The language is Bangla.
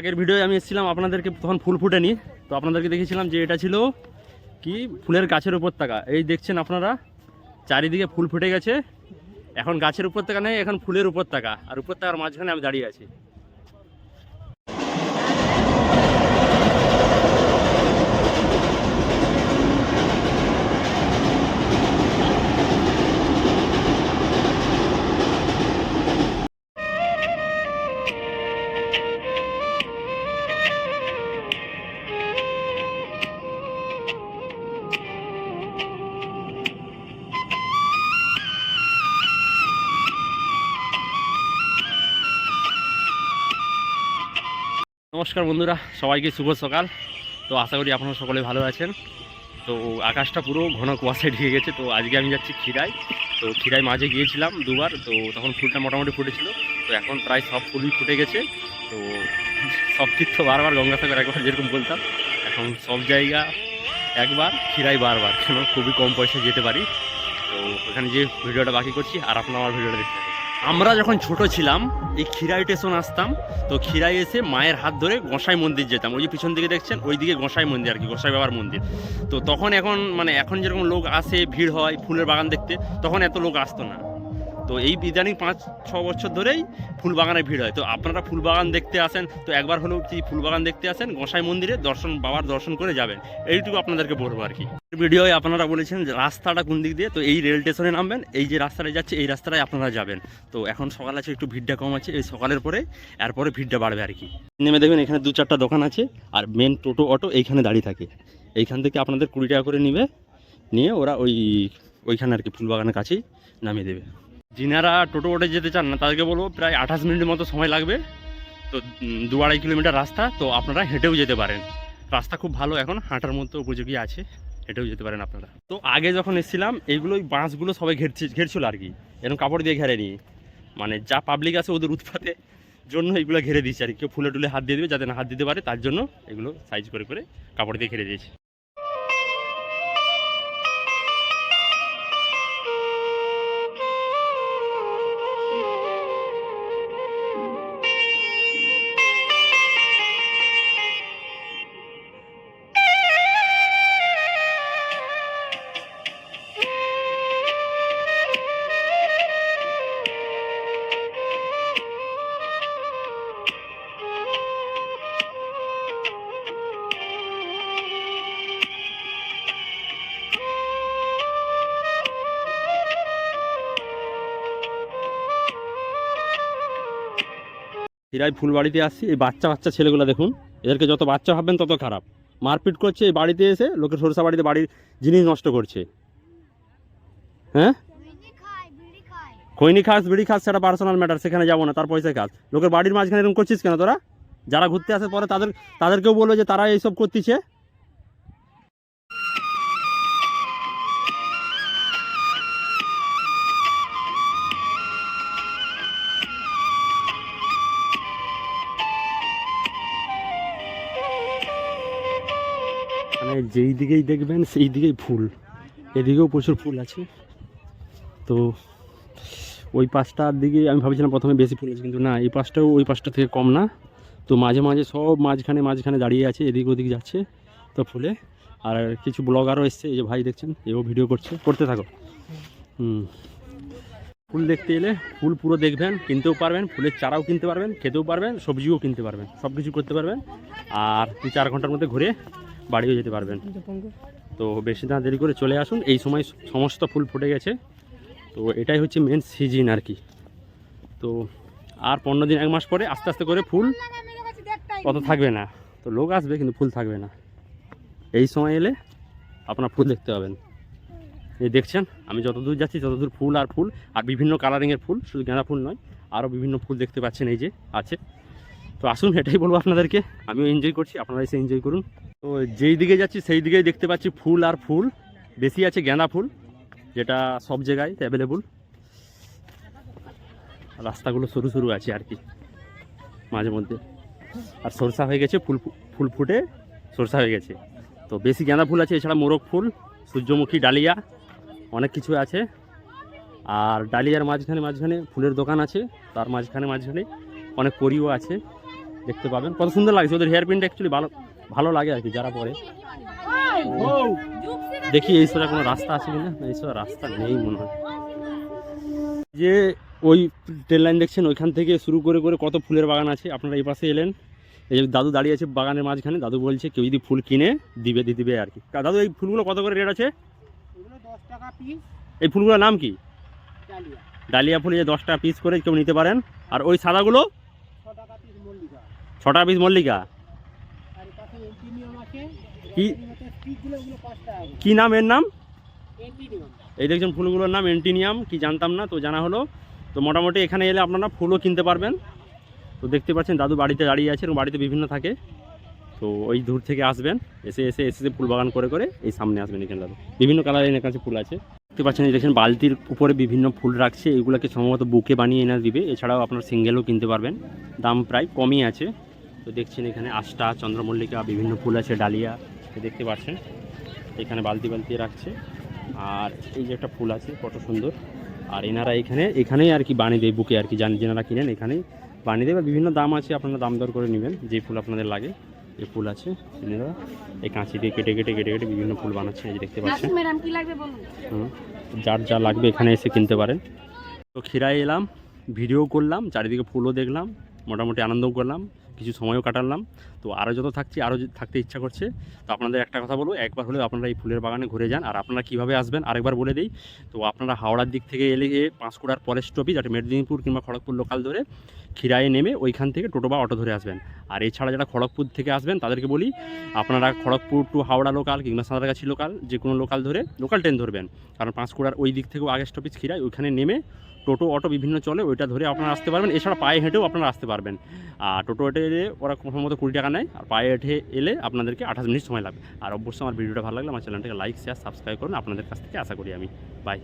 আগের ভিডিও আমি এসেছিলাম আপনাদেরকে তখন ফুল ফুটেনি তো আপনাদেরকে দেখেছিলাম যে এটা ছিল কি? ফুলের গাছের উপর থাকা এই দেখছেন আপনারা? চারিদিকে ফুল ফুটে গেছে। এখন গাছের উপত্যকা নেই, এখন ফুলের উপত্যকা। আর উপত্যকার মাঝখানে আমি দাঁড়িয়ে আছি। নমস্কার বন্ধুরা, সবাইকে শুভ সকাল। তো আশা করি আপনারা সকলে ভালো আছেন। তো আকাশটা পুরো ঘন কুয়াশায় ঢেকে গেছে, তো আজকে আমি যাচ্ছি ক্ষীরায় তো ক্ষীরায় মাঝে গিয়েছিলাম দুবার, তো তখন ফুলটা মোটামুটি ফুটেছিল। তো এখন প্রায় সব ফুলই ফুটে গেছে। তো সব তীর্থ বারবার গঙ্গাসাগর একবার যেরকম বলতাম, এখন সব জায়গা একবার ক্ষীরাই বারবার, কেন? খুবই কম পয়সায় যেতে পারি। তো ওখানে যে ভিডিওটা বাকি করছি, আর আপনারা আমার ভিডিওটা দেখতে। আমরা যখন ছোট ছিলাম, এই খিরাই স্টেশন আসতাম, তো খিরাই এসে মায়ের হাত ধরে গোসাই মন্দির যেতাম। ওই যে পিছন দিকে দেখছেন ওই দিকে গোসাই মন্দির আর কি গোসাই বাবার মন্দির। তো তখন এখন মানে এখন যেরকম লোক আসে, ভিড় হয় ফুলের বাগান দেখতে, তখন এত লোক আসতো না। তো এই ইদানিং পাঁচ, ছ বছর ধরেই ফুল বাগানে ভিড় হয়। তো আপনারা ফুল বাগান দেখতে আসেন, তো একবার হলেও কি ফুল বাগান দেখতে আসেন, গোসাই মন্দিরে দর্শন, বাবার দর্শন করে যাবেন। এইটুকু আপনাদেরকে বলব আর কি। ভিডিওয় আপনারা বলেছেন যে রাস্তাটা কোন দিক দিয়ে, তো এই রেল স্টেশনে নামবেন, এই যে রাস্তাটা যাচ্ছে, এই রাস্তাটায় আপনারা যাবেন। তো এখন সকাল আছে, একটু ভিড়টা কম আছে, এই সকালের পরে, এরপরে ভিড়টা বাড়বে আর কি। নেমে দেখবেন এখানে দু চারটা দোকান আছে, আর মেন টোটো, অটো এইখানে দাঁড়িয়ে থাকে। এইখান থেকে আপনাদের কুড়ি টাকা করে নিবে, নিয়ে ওরা ওই, ওইখানে আর কি ফুলবাগানের কাছেই নামিয়ে দেবে। যিনারা টোটো ওটে যেতে চান না, তাদেরকে বলব প্রায় আঠাশ মিনিটের মতো সময় লাগবে। তো দু আড়াই কিলোমিটার রাস্তা, তো আপনারা হেঁটেও যেতে পারেন। রাস্তা খুব ভালো, এখন হাঁটার মতো উপযোগী আছে, হেঁটেও যেতে পারেন আপনারা। তো আগে যখন এসেছিলাম এইগুলো ওই বাঁশগুলো সবাই ঘেরছে, ঘেরছিল আর কি। এরকম কাপড় দিয়ে ঘেরেনি। মানে যা পাবলিক আছে ওদের উৎপাতে জন্য এগুলো ঘেরে দিয়েছে আর কেউ ফুলে টুলে হাত দিয়ে দেবে, যাতে না হাত দিতে পারে, তার জন্য এগুলো সাইজ করে করে কাপড় দিয়ে ঘেরে দিয়েছে। হীরাই ফুলবাড়িতে আসছি, এই বাচ্চা বাচ্চা ছেলেগুলো দেখুন, এদেরকে যত বাচ্চা ভাববেন তত খারাপ। মারপিট করছে, এই বাড়িতে এসে লোকের সরষা বাড়িতে বাড়ির জিনিস নষ্ট করছে। হ্যাঁ? খৈনি খাস, বিড়ি খাস, সেটা পার্সোনাল ম্যাটার সেখানে যাব না, তার পয়সায় কাজ। লোকের বাড়ির মাঝখানে এরকম করছিস কেন তোরা? যারা ঘুরতে আসে পরে তাদের তাদেরকেও বলবে যে তারা এইসব করতেছে। মানে যেই দিকেই দেখবেন, সেই দিকেই ফুল। এদিকেও প্রচুর ফুল আছে। তো ওই পাশটার দিকে আমি ভাবছিলাম প্রথমে বেশি ফুল আছে, কিন্তু না, এই পাশটাও ওই পাশটা থেকে কম না। তো মাঝে মাঝে সব মাঝখানে মাঝখানে দাঁড়িয়ে আছে, এদিক ওদিক যাচ্ছে তো ফুলে। আর কিছু ব্লগারও এসছে, এই যে ভাই দেখছেন, এও ভিডিও করছে, করতে থাকো। হুম। ফুল দেখতে এলে ফুল পুরো দেখবেন, কিনতেও পারবেন, ফুলের চারাও কিনতে পারবেন, খেতেও পারবেন, সবজিও কিনতে পারবেন সব কিছু করতে পারবেন। আর দুই চার ঘণ্টার মধ্যে ঘুরে বাড়িও যেতে পারবেন। তো বেশি না দেরি করে চলে আসুন। এই সময় সমস্ত ফুল ফুটে গেছে। তো এটাই হচ্ছে মেন সিজন আর কি। তো আর পনেরো দিন, এক মাস পরে আস্তে আস্তে করে ফুল অত থাকবে না। তো লোক আসবে কিন্তু ফুল থাকবে না। এই সময় এলে আপনার ফুল দেখতে পাবেন। এই দেখছেন? আমি যতদূর যাচ্ছি, ততদূর ফুল আর ফুল। আর বিভিন্ন কালারিংয়ের ফুল, শুধু গাঁদা ফুল নয় আরও বিভিন্ন ফুল দেখতে পাচ্ছেন এই যে আছে। তো আসুন, এটাই বলব আপনাদেরকে। আমিও এনজয় করছি আপনারা এসে এনজয় করুন। তো যেই দিকে যাচ্ছি, সেই দিকেই দেখতে পাচ্ছি ফুল আর ফুল। বেশি আছে গাঁদা ফুল, যেটা সব জায়গায় অ্যাভেলেবল রাস্তাগুলো সরু সরু আছে আর কি, মাঝে মধ্যে। আর সরষা হয়ে গেছে, ফুল ফুল ফুটে সরষা হয়ে গেছে। তো বেশি গাঁদা ফুল আছে, এছাড়া মোরগ ফুল, সূর্যমুখী ডালিয়া, অনেক কিছু আছে। আর ডালিয়ার মাঝখানে মাঝখানে ফুলের দোকান আছে, তার মাঝখানে মাঝখানে অনেক করিও আছে। দেখতে পাবেন। কত সুন্দর লাগছে ওদের হেয়ার পিনটা অ্যাকচুয়ালি ভালো ভালো লাগে আর কি যারা পরে। দেখি এই সোজা কোনো রাস্তা আছে কিনা? এই সোজা রাস্তা নেই মনে হয়। যে ওই ট্রেন লাইন দেখছেন ওইখান থেকে শুরু করে করে কত ফুলের বাগান আছে। আপনারা এই পাশে এলেন। এই যে দাদু দাঁড়িয়ে আছে বাগানের মাঝখানে। দাদু বলছে কেউ যদি ফুল কিনে দিবে দিয়ে দিবে আর কি। দাদু এই ফুলগুলো কত করে রেট আছে? এই ফুলগুলোর নাম কি? ডালিয়া। ডালিয়া ফুল এই যে দশটা পিস করে কেউ নিতে পারেন। আর ওই সাদাগুলো ছ টাকা পিস মল্লিকা ছটা পিস মল্লিকা? কি? নাম এর নাম? এই দেখছেন ফুলগুলোর নাম এন্টিনিয়াম কি জানতাম না তো জানা হলো। তো মোটামুটি এখানে এলে আপনারা ফুলও কিনতে পারবেন। তো দেখতে পাচ্ছেন দাদু বাড়িতে দাঁড়িয়ে আছে এবং বাড়িতে বিভিন্ন থাকে। তো ওই দূর থেকে আসবেন এসে এসে এসে এসে ফুল বাগান করে করে এই সামনে আসবেন এখানে দাদু। বিভিন্ন কালারের এনার কাছে ফুল আছে। দেখতে পাচ্ছেন এই দেখছেন বালতির উপরে বিভিন্ন ফুল রাখছে এগুলোকে সম্ভবত বুকে বানিয়ে এনে দিবে। এছাড়াও আপনার সিঙ্গেলও কিনতে পারবেন। দাম প্রায় কমই আছে। তো দেখছেন এখানে আষ্টা চন্দ্রমল্লিকা বিভিন্ন ফুল আছে ডালিয়া দেখতে পাচ্ছেন। এখানে বালতি বালতি রাখছে। আর এই যে একটা ফুল আছে কত সুন্দর। আর এনারা এখানে এখানেই আর কি বানিয়ে দেয় বুকে আর কি জান যেনারা কিনেন এখানেই বানিয়ে দেবে বিভিন্ন দাম আছে আপনারা দাম দর করে নেবেন যে ফুল আপনাদের লাগে এই ফুল আছে এনারা এই কাঁচি দিয়ে কেটে কেটে কেটে কেটে বিভিন্ন ফুল বানাচ্ছে এই যে দেখতে পাচ্ছেন। যার যা লাগবে এখানে এসে কিনতে পারেন। তো খিরায় এলাম ভিডিও করলাম চারিদিকে ফুলও দেখলাম মোটামুটি আনন্দও করলাম। কিছু সময়ও কাটালাম। তো আরও যত থাকছি আরও থাকতে ইচ্ছা করছে। তো আপনাদের একটা কথা বলব, একবার হলেও আপনারা এই ফুলের বাগানে ঘুরে যান। আর আপনারা কীভাবে আসবেন আরেকবার বলে দিই। তো আপনারা হাওড়ার দিক থেকে এলে গিয়ে পাঁশকুড়ার পরের স্টপেজ যেটা মেদিনীপুর কিংবা খড়গপুর লোকাল ধরে খিরায়ে নেমে ওইখান থেকে টোটো বা অটো ধরে আসবেন। আর এছাড়া যারা খড়গপুর থেকে আসবেন, তাদেরকে বলি, আপনারা খড়গপুর টু হাওড়া লোকাল কিংবা সাঁতরাগাছি লোকাল যে কোনো লোকাল ধরে লোকাল ট্রেন ধরবেন। কারণ পাঁশকুড়ার ওই দিক থেকেও আগে স্টপেজ খিরায়, ওইখানে নেমে টোটো অটো বিভিন্ন চলে ওইটা ধরে আপনারা আসতে পারবেন। এছাড়া পায়ে হেঁটেও আপনারা আসতে পারবেন। আর টোটো হেঁটে এলে ওরা সম্ভবত কুড়ি টাকা নেয় আর পায়ে হেঁটে এলে আপনাদেরকে আঠাশ মিনিট সময় লাগবে। আর অবশ্যই আমার ভিডিওটা ভালো লাগলে আমার চ্যানেলটাকে লাইক শেয়ার সাবস্ক্রাইব করুন। আপনাদের কাছ থেকে আশা করি আমি বাই